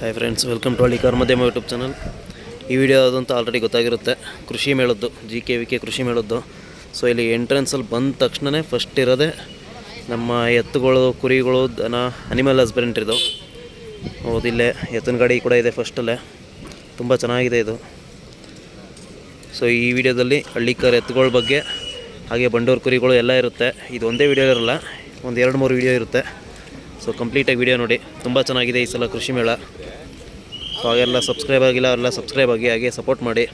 Hi friends welcome to ಹಳ್ಳಿ ಕಾರ್ ಮಧ್ಯಮ ಯೂಟ್ಯೂಬ್ ಚಾನಲ್ ಈ ವಿಡಿಯೋ ಅದಂತ ಆಲ್ರೆಡಿ ಗೊತ್ತಾಗಿರುತ್ತೆ. ಕೃಷಿ ಮೇಳದ್ದು ಜಿ ಕೆ ವಿ ಕೆ ಕೃಷಿ ಮೇಳದ್ದು. ಸೊ ಇಲ್ಲಿ ಎಂಟ್ರೆನ್ಸಲ್ಲಿ ಬಂದ ತಕ್ಷಣವೇ ಫಸ್ಟ್ ಇರೋದೇ ನಮ್ಮ ಎತ್ತುಗಳು, ಕುರಿಗಳು, ದನ ಅನಿಮಲ್ ಹಸ್ಬೆಂಡ್ರಿದು ಹೌದಿಲ್ಲೇ ಎತ್ತಿನ ಗಾಡಿ ಕೂಡ ಇದೆ ಫಸ್ಟಲ್ಲೇ ತುಂಬ ಚೆನ್ನಾಗಿದೆ ಇದು. ಸೊ ಈ ವಿಡಿಯೋದಲ್ಲಿ ಹಳ್ಳಿಕಾರ್ ಎತ್ತುಗಳ ಬಗ್ಗೆ, ಹಾಗೆ ಬಂಡೂರು ಕುರಿಗಳು ಎಲ್ಲ ಇರುತ್ತೆ. ಇದು ಒಂದೇ ವಿಡಿಯೋ ಇರಲ್ಲ, ಒಂದು ಎರಡು ಮೂರು ವಿಡಿಯೋ ಇರುತ್ತೆ. ಸೊ ಕಂಪ್ಲೀಟಾಗಿ ವಿಡಿಯೋ ನೋಡಿ. ತುಂಬ ಚೆನ್ನಾಗಿದೆ ಈ ಸಲ ಕೃಷಿ ಮೇಳ. ಸೊ ಹಾಗೆಲ್ಲ ಸಬ್ಸ್ಕ್ರೈಬ್ ಆಗಿಲ್ಲ ಅವರೆಲ್ಲ ಸಬ್ಸ್ಕ್ರೈಬ್ ಆಗಿ, ಹಾಗೆ ಸಪೋರ್ಟ್ ಮಾಡಿ.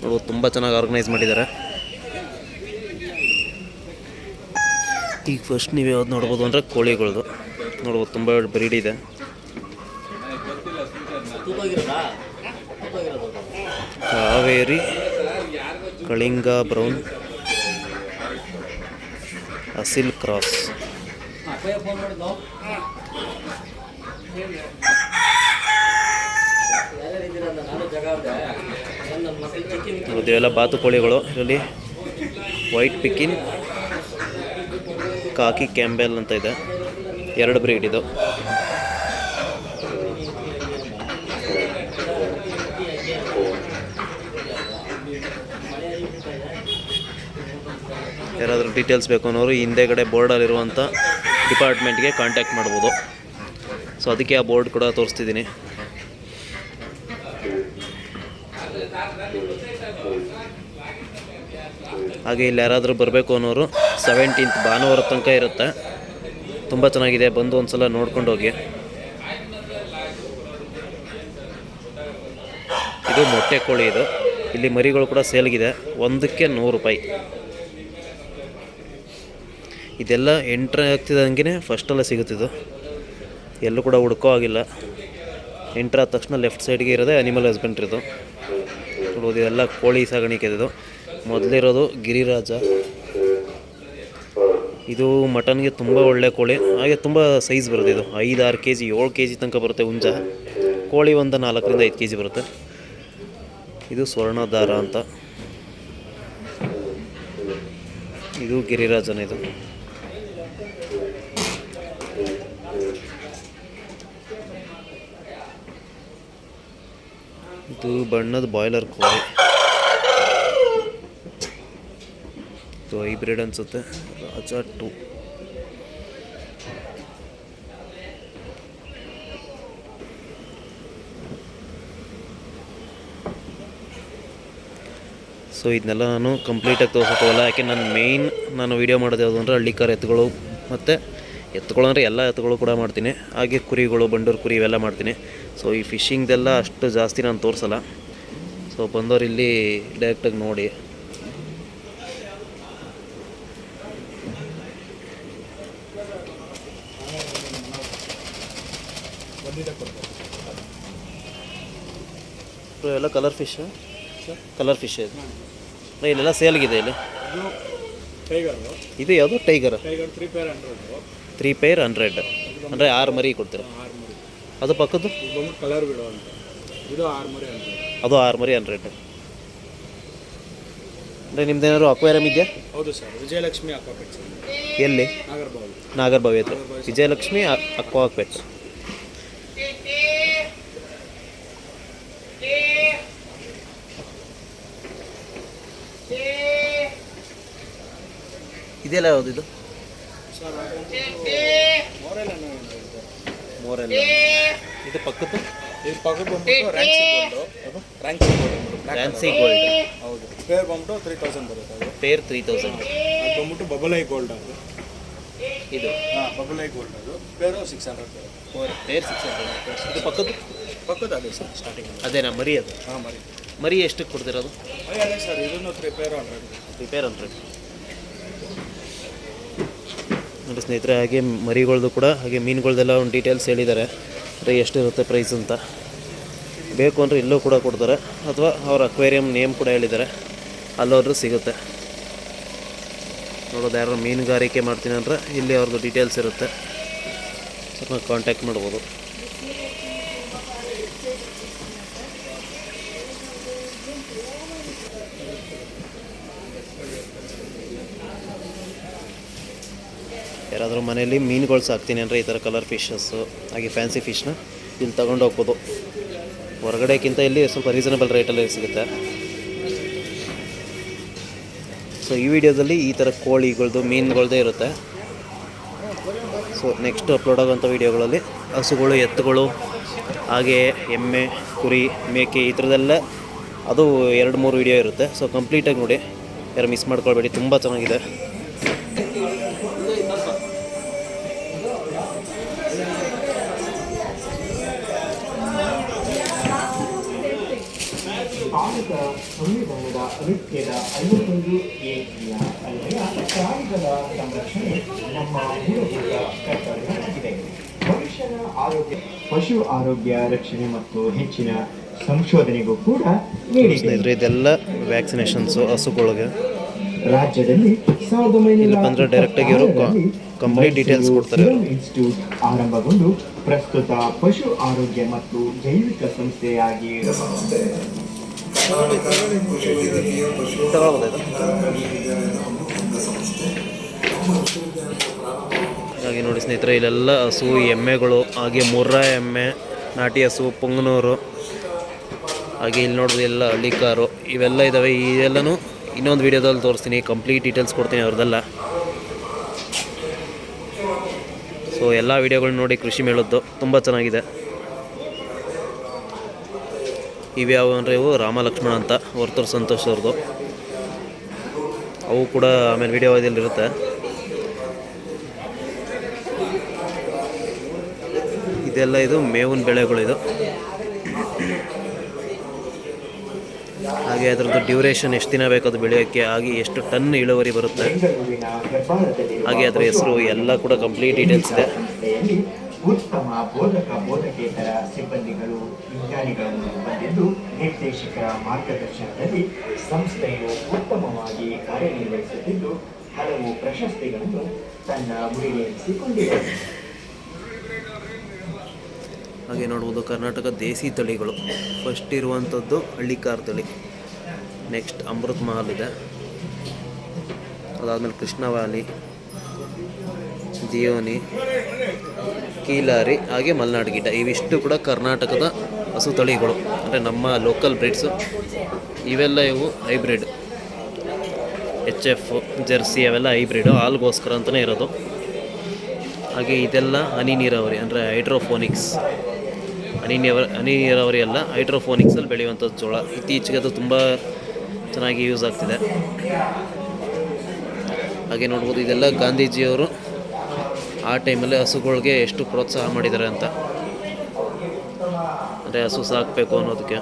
ನೋಡ್ಬೋದು ತುಂಬ ಚೆನ್ನಾಗಿ ಆರ್ಗನೈಸ್ ಮಾಡಿದ್ದಾರೆ. ಈಗ ಫಸ್ಟ್ ನೀವು ಯಾವ್ದು ನೋಡ್ಬೋದು ಅಂದರೆ ಕೋಳಿಗಳದು. ನೋಡ್ಬೋದು ತುಂಬ ಬ್ರೀಡ್ ಇದೆ. ಕಾವೇರಿ, ಕಳಿಂಗ, ಬ್ರೌನ್ ಅಸಿಲ್ ಕ್ರಾಸ್ ನೋಡಿ, ಇದೆಲ್ಲ ಬಾತುಕೋಳಿಗಳು ಇದರಲ್ಲಿ. ವೈಟ್ ಪಿಕಿನ್ ಕಾಕಿ ಕ್ಯಾಂಬೆಲ್ ಅಂತ ಇದೆ. ಎರಡು ಬ್ರೀಡ್ ಇದು. ಯಾರಾದರೂ ಡೀಟೇಲ್ಸ್ ಬೇಕು ಅನ್ನೋರು ಹಿಂದೆಗಡೆ ಬೋರ್ಡಲ್ಲಿರುವಂಥ ಡಿಪಾರ್ಟ್ಮೆಂಟ್ಗೆ ಕಾಂಟ್ಯಾಕ್ಟ್ ಮಾಡ್ಬೋದು. ಸೊ ಅದಕ್ಕೆ ಆ ಬೋರ್ಡ್ ಕೂಡ ತೋರಿಸ್ತಿದ್ದೀನಿ. ಹಾಗೆ ಇಲ್ಲಿ ಯಾರಾದರೂ ಬರಬೇಕು ಅನ್ನೋರು ಸೆವೆಂಟೀನ್ತ್ ಭಾನುವಾರ ತನಕ ಇರುತ್ತೆ. ತುಂಬ ಚೆನ್ನಾಗಿದೆ, ಬಂದು ಒಂದು ಸಲ ನೋಡ್ಕೊಂಡು ಹೋಗಿ. ಇದು ಮೊಟ್ಟೆ ಕೋಳಿ ಇದು. ಇಲ್ಲಿ ಮರಿಗಳು ಕೂಡ ಸೇಲ್ಗಿದೆ. ಒಂದಕ್ಕೆ ನೂರು ರೂಪಾಯಿ. ಇದೆಲ್ಲ ಎಂಟ್ರ್ ಆಗ್ತಿದ್ದಂಗೆ ಫಸ್ಟಲ್ಲೇ ಸಿಗುತ್ತಿದ್ದು ಎಲ್ಲೂ ಕೂಡ ಹುಡ್ಕೋ ಆಗಿಲ್ಲ ಎಂಟ್ರ್ ಆದ ತಕ್ಷಣ ಲೆಫ್ಟ್ ಸೈಡ್ಗೆ ಇರೋದೇ ಅನಿಮಲ್ ಹಸ್ಬೆಂಡ್ರಿದು ನೋಡ್ಬೋದು ಇದೆಲ್ಲ ಕೋಳಿ ಸಾಗಾಣಿಕೆ ಇದು. ಮೊದಲಿರೋದು ಗಿರಿರಾಜ. ಇದು ಮಟನ್ಗೆ ತುಂಬ ಒಳ್ಳೆ ಕೋಳಿ. ಹಾಗೆ ತುಂಬ ಸೈಜ್ ಬರುತ್ತೆ ಇದು. ಐದು ಆರು ಕೆ ಜಿ ಏಳು ಕೆ ಜಿ ತನಕ ಬರುತ್ತೆ ಹುಂಜ. ಕೋಳಿ ಒಂದು ನಾಲ್ಕರಿಂದ ಐದು ಕೆ ಜಿ ಬರುತ್ತೆ. ಇದು ಸ್ವರ್ಣದಾರ ಅಂತ. ಇದು ಗಿರಿರಾಜನ ಇದು. ಇದು ಬಣ್ಣದ ಬಾಯ್ಲರ್ ಕೋಳಿ. ಇದು ಹೈಬ್ರಿಡ್ ಅನ್ಸುತ್ತೆ. ರಾಜಾ ಟು ಸೊ ಇದನ್ನೆಲ್ಲ ನಾನು ಕಂಪ್ಲೀಟಾಗಿ ತೋರಿಸೋಕ್ಕೋಗಲ್ಲ ಯಾಕೆ ನಾನು ಮೇಯ್ನ್ ನಾನು ವೀಡಿಯೋ ಮಾಡೋದು ಯಾವುದು ಅಂದರೆ ಹಳ್ಳಿಕಾರ ಎತ್ತುಗಳು. ಮತ್ತು ಎತ್ತುಗಳು ಅಂದರೆ ಎಲ್ಲ ಎತ್ತುಗಳು ಕೂಡ ಮಾಡ್ತೀನಿ. ಹಾಗೆ ಕುರಿಗಳು, ಬಂಡೂರು ಕುರಿ ಇವೆಲ್ಲ ಮಾಡ್ತೀನಿ. ಸೊ ಈ ಫಿಶಿಂಗ್ದೆಲ್ಲ ಅಷ್ಟು ಜಾಸ್ತಿ ನಾನು ತೋರಿಸಲ್ಲ. ಸೊ ಬಂದವರು ಇಲ್ಲಿ ಡೈರೆಕ್ಟಾಗಿ ನೋಡಿ. ಎಲ್ಲ ಕಲರ್ ಫಿಶ್ ಕಲರ್ ಫಿಶ್ ಇದೆ. ಇಲ್ಲೆಲ್ಲ ಸೇಲ್ಗಿದೆ ಇಲ್ಲಿ. ಟೈಗರು ಇದು ಯಾವುದು? Tiger tiger three pair hundred three pair hundred ಅಂದರೆ ಆರು ಮರಿ ಕೊಡ್ತೀರಾ? ಆರು ಮರಿ. ಅದು ಪಕ್ಕದ್ದು? ಇದು ಬಂದ್ಬಿಟ್ಟು ಕಲರ್ ಬಿಡೋ ಅಂತ. ಇದು ಆರು ಮರಿ ಹಂಡ್ರೆಡ್ ಅದು ಆರು ಮರಿ ಹಂಡ್ರೆಡ್ ಅಂದರೆ ನಿಮ್ದೇನಾದ್ರು ಅಕ್ವೇರಿಯಂ ಇದೆಯಾ? ಹೌದು ಸರ್. ವಿಜಯಲಕ್ಷ್ಮಿ ಅಕ್ವಾಪೆಟ್ಸ್ ಎಲ್ಲಿ? ನಾಗರಬಾವಿ. ನಾಗರ್ಬಾವಿ ಹತ್ರ. ವಿಜಯಲಕ್ಷ್ಮಿ ಅಕ್ವಾ ಪೆಟ್ಸ್ ಇದೆಲ್ಲ ಯಾವುದು ಇದು? ಮೋರೆಲ್ಲ. ಇದು ಪಕ್ಕದ್ದು? ಇದು ಪಕ್ಕದ ಬಂದ್ಬಿಟ್ಟು ರ್ಯಾಂಕ್ ಗೋಲ್ಡು ರ್ಯಾಂಕ್ಸಿ ಗೋಲ್ಡ್ ಫ್ಯಾನ್ಸಿ ಗೋಲ್ಡ್ ಹೌದು. ಪೇರ್ ಬಂದ್ಬಿಟ್ಟು ತ್ರೀ ತೌಸಂಡ್ ಬರುತ್ತೆ ಅದು. ಪೇರ್ ತ್ರೀ ತೌಸಂಡ್ ಅದು ಬಂದ್ಬಿಟ್ಟು ಬಬಲೈ ಗೋಲ್ಡ್ ಅದು. ಇದು? ಹಾಂ ಬಬಲೈ ಗೋಲ್ಡ್ ಅದು. ಪೇರು ಸಿಕ್ಸ್ ಹಂಡ್ರೆಡ್ ಬರುತ್ತೆ ಪೇರ್ ಸಿಕ್ಸ್ ಹಂಡ್ರೆಡ್ ಇದು ಪಕ್ಕದ್ದು? ಪಕ್ಕದ ಅದೇ ಸರ್ ಸ್ಟಾರ್ಟಿಂಗ್ ಅದೇನಾ ಮರಿ ಅದು? ಹಾಂ ಮರಿ. ಮರಿ ಎಷ್ಟಕ್ಕೆ ಕೊಡ್ತಿರೋದು ಅದೇ? ಸರ್ ಇದನ್ನು three pair hundred repair hundred ನೋಡಿ ಸ್ನೇಹಿತರೆ, ಹಾಗೆ ಮರಿಗಳ್ದು ಕೂಡ, ಹಾಗೆ ಮೀನುಗಳ್ದೆಲ್ಲ ಒಂದು ಡೀಟೇಲ್ಸ್ ಹೇಳಿದ್ದಾರೆ. ಅಂದರೆ ಎಷ್ಟಿರುತ್ತೆ ಪ್ರೈಸ್ ಅಂತ. ಬೇಕು ಅಂದರೆ ಇಲ್ಲೂ ಕೂಡ ಕೊಡ್ತಾರೆ. ಅಥವಾ ಅವ್ರ ಅಕ್ವೇರಿಯಂ ನೇಮ್ ಕೂಡ ಹೇಳಿದ್ದಾರೆ. ಅಲ್ಲೋದ್ರೂ ಸಿಗುತ್ತೆ. ನೋಡೋದು ಯಾರು ಮೀನುಗಾರಿಕೆ ಮಾಡ್ತೀನಿ ಅಂದರೆ ಇಲ್ಲಿ ಅವ್ರದ್ದು ಡೀಟೇಲ್ಸ್ ಇರುತ್ತೆ. ಸ್ವಲ್ಪ ಕಾಂಟ್ಯಾಕ್ಟ್ ಮಾಡ್ಬೋದು. ಯಾರಾದರೂ ಮನೆಯಲ್ಲಿ ಮೀನುಗಳು ಸಾಕ್ತೀನಿ ಅಂದರೆ ಈ ಥರ ಕಲರ್ ಫಿಶಸ್ಸು ಹಾಗೆ ಫ್ಯಾನ್ಸಿ ಫಿಶ್ನ ಇಲ್ಲಿ ತಗೊಂಡು ಹೋಗ್ಬೋದು. ಹೊರಗಡೆಕ್ಕಿಂತ ಇಲ್ಲಿ ಸ್ವಲ್ಪ ರೀಸನಬಲ್ ರೇಟಲ್ಲಿ ಸಿಗುತ್ತೆ. ಸೊ ಈ ವಿಡಿಯೋದಲ್ಲಿ ಈ ಥರ ಕೋಳಿಗಳ್ದು, ಮೀನುಗಳ್ದೇ ಇರುತ್ತೆ. ಸೊ ನೆಕ್ಸ್ಟ್ ಅಪ್ಲೋಡ್ ಆಗೋಂಥ ವೀಡಿಯೋಗಳಲ್ಲಿ ಹಸುಗಳು, ಎತ್ತುಗಳು, ಹಾಗೆ ಎಮ್ಮೆ, ಕುರಿ, ಮೇಕೆ ಈ ಥರದ್ದೆಲ್ಲ ಅದು ಎರಡು ಮೂರು ವೀಡಿಯೋ ಇರುತ್ತೆ. ಸೊ ಕಂಪ್ಲೀಟಾಗಿ ನೋಡಿ. ಯಾರು ಮಿಸ್ ಮಾಡ್ಕೊಳ್ಬೇಡಿ, ತುಂಬ ಚೆನ್ನಾಗಿದೆ. ಸಂವಿಧಾನದ ಅನುಚ್ಛೇದ ಐವತ್ತೊಂದು ಎಯ ಅನ್ವಯ ಪ್ರಾಣಿಗಳ ಸಂರಕ್ಷಣೆ ನಮ್ಮ ಮೂಲಭೂತ ಕರ್ತವ್ಯವಾಗಿದೆ. ಮನುಷ್ಯನ ಆರೋಗ್ಯ ಪಶು ಆರೋಗ್ಯ ರಕ್ಷಣೆ ಮತ್ತು ಹೆಚ್ಚಿನ ಸಂಶೋಧನೆಗೂ ಕೂಡ ನೀಡಿದೆ. ಇದೆಲ್ಲ ವ್ಯಾಕ್ಸಿನೇಷನ್ಸ್ ಹಸುಗಳಿಗೆ. ರಾಜ್ಯದಲ್ಲಿ ಸಾವಿರದ ಒಂಬೈನೂರ ಡೈರೆಕ್ಟಾಗಿ ಬಂದ್ರೆ direct ಆಗಿ ಇವರು ಕ- complete ಕೊಡ್ತಾರೆ. ಇನ್ಸ್ಟಿಟ್ಯೂಟ್ ಆರಂಭಗೊಂಡು ಪ್ರಸ್ತುತ ಪಶು ಆರೋಗ್ಯ ಮತ್ತು ಜೈವಿಕ ಸಂಸ್ಥೆಯಾಗಿ ಹಾಗೆ ನೋಡಿ ಸ್ನೇಹಿತರೆ, ಇಲ್ಲೆಲ್ಲ ಹಸು ಎಮ್ಮೆಗಳು, ಹಾಗೆ ಮುರ್ರಾ ಎಮ್ಮೆ, ನಾಟಿ ಹಸು, ಪುಂಗನೂರು, ಹಾಗೆ ಇಲ್ಲಿ ನೋಡಿದ್ರೆ ಎಲ್ಲ ಹಳ್ಳಿಕಾರು ಇವೆಲ್ಲ ಇದ್ದಾವೆ ಇವೆಲ್ಲನೂ ಇನ್ನೊಂದು ವಿಡಿಯೋದಲ್ಲಿ ತೋರಿಸ್ತೀನಿ. ಕಂಪ್ಲೀಟ್ ಡೀಟೇಲ್ಸ್ ಕೊಡ್ತೀನಿ ಅವ್ರದ್ದೆಲ್ಲ. ಸೊ ಎಲ್ಲ ವಿಡಿಯೋಗಳನ್ನ ನೋಡಿ ಕೃಷಿ ಮೇಳದ್ದು ತುಂಬ ಚೆನ್ನಾಗಿದೆ. ಇವ್ಯಾವು ಅಂದರೆ ಇವು ರಾಮ ಲಕ್ಷ್ಮಣ ಅಂತ, ವರ್ತೂರು ಸಂತೋಷ್ ಅವ್ರದ್ದು ಅವು ಕೂಡ ಆಮೇಲೆ ವಿಡಿಯೋ ಇರುತ್ತೆ. ಇದೆಲ್ಲ ಇದು ಮೇವಿನ ಬೆಳೆಗಳು ಇದು. ಹಾಗೆ ಅದರದ್ದು ಡ್ಯೂರೇಷನ್ ಎಷ್ಟು ದಿನ ಬೇಕು ಅದು ಬೆಳೆಯೋಕ್ಕೆ, ಹಾಗೆ ಎಷ್ಟು ಟನ್ ಇಳುವರಿ ಬರುತ್ತೆ. ಹಾಗೆ ಅದರ ಹೆಸರು ಎಲ್ಲ ಕೂಡ ಕಂಪ್ಲೀಟ್ ಡೀಟೇಲ್ಸ್ ಇದೆ. ಉತ್ತಮ ಬೋಧಕ ಬೋಧಕೇತರ ಸಿಬ್ಬಂದಿಗಳು, ವಿಜ್ಞಾನಿಗಳನ್ನು ಬಂದಿದ್ದು ನಿರ್ದೇಶಕರ ಮಾರ್ಗದರ್ಶನದಲ್ಲಿ ಸಂಸ್ಥೆಯು ಉತ್ತಮವಾಗಿ ಕಾರ್ಯನಿರ್ವಹಿಸುತ್ತಿದ್ದು, ಹಲವು ಪ್ರಶಸ್ತಿಗಳನ್ನು ತನ್ನ ಗುರಿಗೇರಿಸಿಕೊಂಡಿದೆ ಹಾಗೆ ನೋಡ್ಬೋದು, ಕರ್ನಾಟಕ ದೇಸಿ ತಳಿಗಳು. ಫಸ್ಟ್ ಇರುವಂಥದ್ದು ಹಳ್ಳಿಕಾರ್ ತಳಿ. ನೆಕ್ಸ್ಟ್ ಅಮೃತ್ ಮಹಲ್ ಇದೆ. ಅದಾದಮೇಲೆ ಕೃಷ್ಣವಾಲಿ ದಿಯೋನಿ ಕೀಲಾರಿ, ಹಾಗೆ ಮಲೆನಾಡು ಗಿಡ ಇವಿಷ್ಟು ಕೂಡ ಕರ್ನಾಟಕದ ಹಸು ತಳಿಗಳು. ಅಂದರೆ ನಮ್ಮ ಲೋಕಲ್ ಬ್ರೀಡ್ಸು ಇವೆಲ್ಲ ಇವು ಹೈಬ್ರಿಡ್ ಎಚ್ ಎಫ್ ಜರ್ಸಿ ಅವೆಲ್ಲ ಹೈಬ್ರಿಡು ಹಾಲ್ಗೋಸ್ಕರ ಅಂತಲೇ ಇರೋದು. ಹಾಗೆ ಇದೆಲ್ಲ ಹನಿ ನೀರಾವರಿ, ಅಂದರೆ ಹೈಡ್ರೋಫೋನಿಕ್ಸ್ ಹನಿ ನೀರ, ಹನಿ ನೀರಾವರಿ ಅಲ್ಲ ಹೈಡ್ರೋಫೋನಿಕ್ಸಲ್ಲಿ ಬೆಳೆಯುವಂಥ ಜೋಳ. ಇತ್ತೀಚೆಗೆ ಅದು ತುಂಬ ಚೆನ್ನಾಗಿ ಯೂಸ್ ಆಗ್ತಿದೆ. ಹಾಗೆ ನೋಡ್ಬೋದು, ಇದೆಲ್ಲ ಗಾಂಧೀಜಿಯವರು ಆ ಟೈಮಲ್ಲಿ ಹಸುಗಳಿಗೆ ಎಷ್ಟು ಪ್ರೋತ್ಸಾಹ ಮಾಡಿದ್ದಾರೆ ಅಂತ. ಅಂದರೆ ಹಸು ಸಾಕಬೇಕು ಅನ್ನೋದಕ್ಕೆ.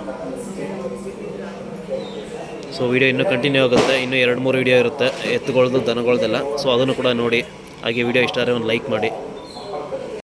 ಸೊ ವಿಡಿಯೋ ಇನ್ನೂ ಕಂಟಿನ್ಯೂ ಆಗುತ್ತೆ. ಇನ್ನೂ ಎರಡು ಮೂರು ವಿಡಿಯೋ ಇರುತ್ತೆ. ಎತ್ತುಗಳ್ದು ದನಗಳ್ದೆಲ್ಲ. ಸೊ ಅದನ್ನು ಕೂಡ ನೋಡಿ. ಹಾಗೆ ವಿಡಿಯೋ ಇಷ್ಟ ಆದರೆ ಒಂದು ಲೈಕ್ ಮಾಡಿ.